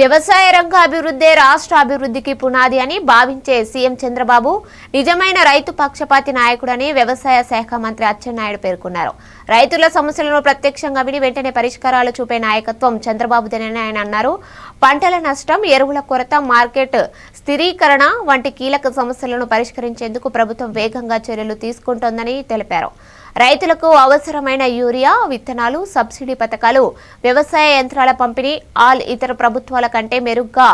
వ్యవసాయ రంగ అభివృద్ధే రాష్ట్ర అభివృద్ధికి పునాది అని భావించే సీఎం చంద్రబాబు నిజమైన రైతు పక్షపాతి నాయకుడని వ్యవసాయ శాఖ మంత్రి అచ్చెన్నాయుడు పేర్కొన్నారు. రైతుల సమస్యలను ప్రత్యక్షంగా విని వెంటనే పరిష్కారాలు చూపే నాయకత్వం చంద్రబాబుదేనని ఆయన అన్నారు. పంటల నష్టం ఎరువుల కొరత మార్కెట్ స్థిరీకరణ వంటి కీలక సమస్యలను పరిష్కరించేందుకు ప్రభుత్వం వేగంగా చర్యలు తీసుకుంటోందని తెలిపారు. రైతులకు అవసరమైన యూరియా విత్తనాలు సబ్సిడీ పథకాలు వ్యవసాయ యంత్రాల పంపిణీ ఆల్ ఇతర ప్రభుత్వాల కంటే మెరుగ్గా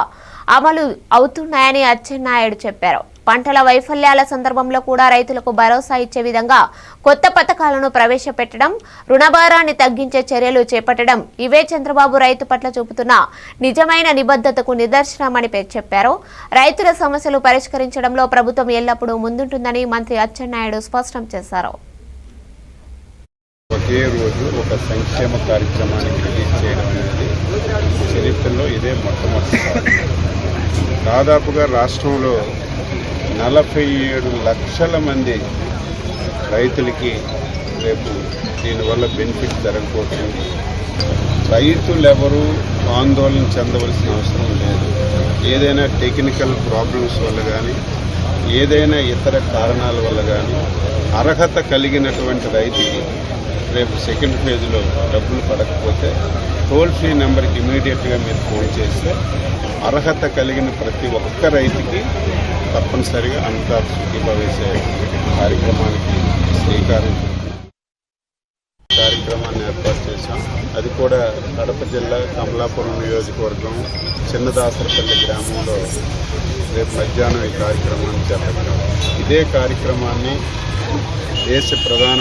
అమలు అవుతున్నాయని అచ్చెన్నాయుడు చెప్పారు. పంటల వైఫల్యాల సందర్భంలో కూడా రైతులకు భరోసా ఇచ్చే విధంగా కొత్త పథకాలను ప్రవేశపెట్టడం రుణభారాన్ని తగ్గించే చర్యలు చేపట్టడం ఇవే చంద్రబాబు రైతు పట్ల చూపుతున్న నిజమైన నిబద్ధతకు నిదర్శనమని పేరు చెప్పారు. రైతుల సమస్యలు పరిష్కరించడంలో ప్రభుత్వం ఎల్లప్పుడూ ముందుంటుందని మంత్రి అచ్చెన్నాయుడు స్పష్టం చేశారు. ఒకే రోజు ఒక సంక్షేమ కార్యక్రమానికి రిలీజ్ చేయడం అనేది చరిత్రలో ఇదే మొట్టమొదటిసారి దాదాపుగా రాష్ట్రంలో నలభై ఏడు లక్షల మంది రైతులకి రేపు దీనివల్ల బెనిఫిట్ జరగబోతుంది రైతులెవరూ ఆందోళన చెందవలసిన అవసరం లేదు. ఏదైనా టెక్నికల్ ప్రాబ్లమ్స్ వల్ల కానీ ఏదైనా ఇతర కారణాల వల్ల కానీ అర్హత కలిగినటువంటి రైతుకి రేపు సెకండ్ ఫేజ్లో డబ్బులు పడకపోతే టోల్ ఫ్రీ నెంబర్కి ఇమీడియట్గా మీరు ఫోన్ చేస్తే అర్హత కలిగిన ప్రతి ఒక్క రైతుకి తప్పనిసరిగా అంతా సుఖీభవేసే కార్యక్రమానికి శ్రీకారం కార్యక్రమాన్ని ఏర్పాటు చేశాం. అది కూడా కడప జిల్లా కమలాపురం నియోజకవర్గం చిన్నదాసరపల్లి గ్రామంలో రేపు మధ్యాహ్నం ఈ కార్యక్రమాన్ని చేపట్టాం. ఇదే కార్యక్రమాన్ని దేశ ప్రధాన